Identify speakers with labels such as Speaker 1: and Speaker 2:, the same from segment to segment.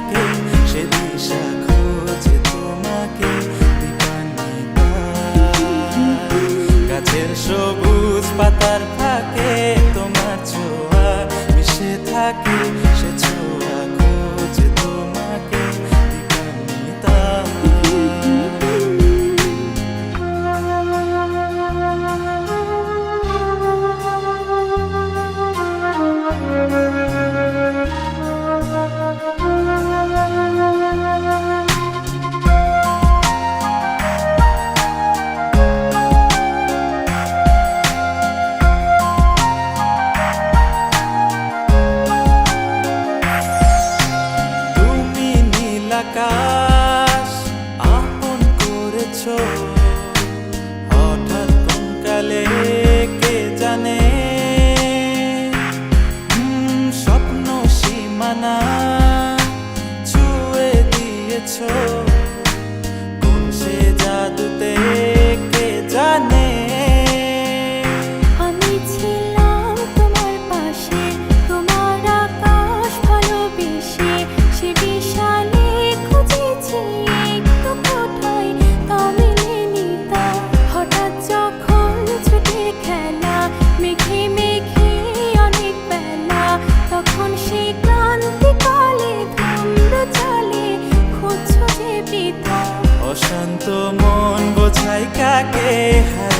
Speaker 1: que told
Speaker 2: অশান্ত মন বোঝায় কাকে হার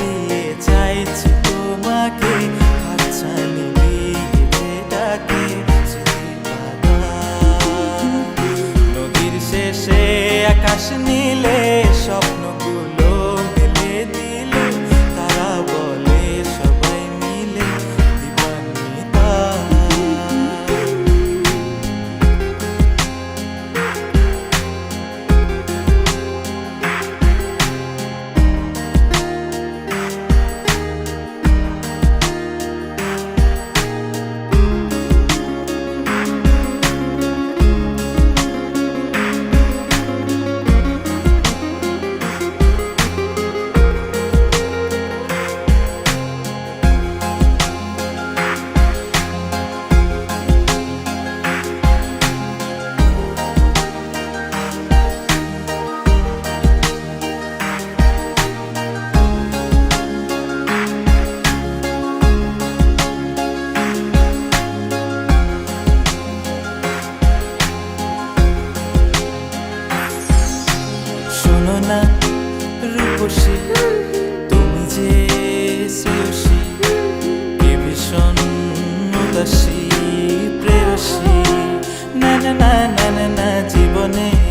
Speaker 2: ভালোবাসি না না না না না জীবনে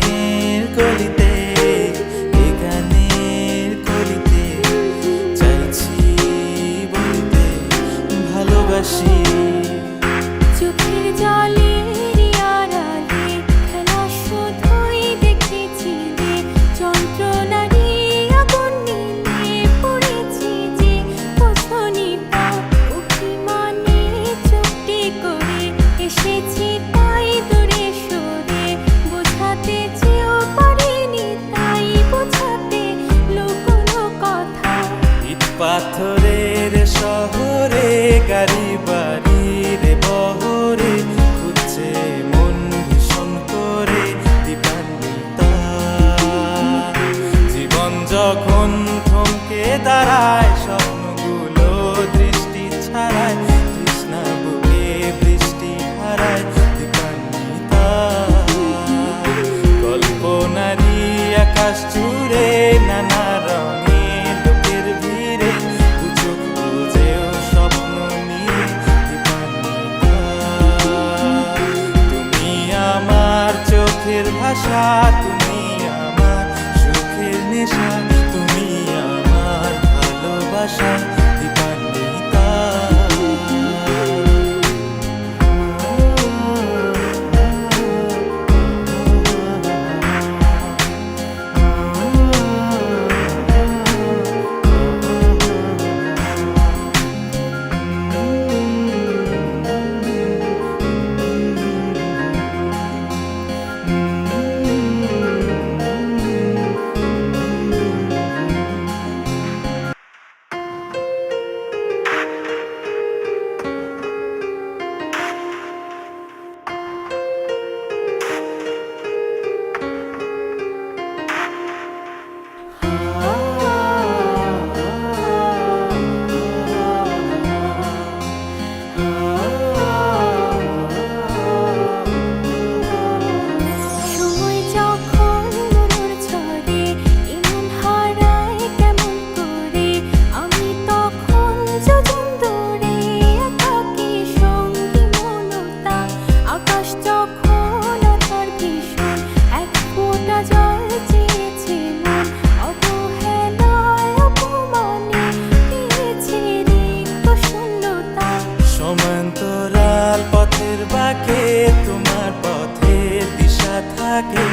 Speaker 2: যখন থমকে দাঁড়ায় স্বপ্নগুলো দৃষ্টি ছাড়ায় তৃষ্ণা বুকে বৃষ্টি হারায় কল্পনারই আকাশ চুড়ে que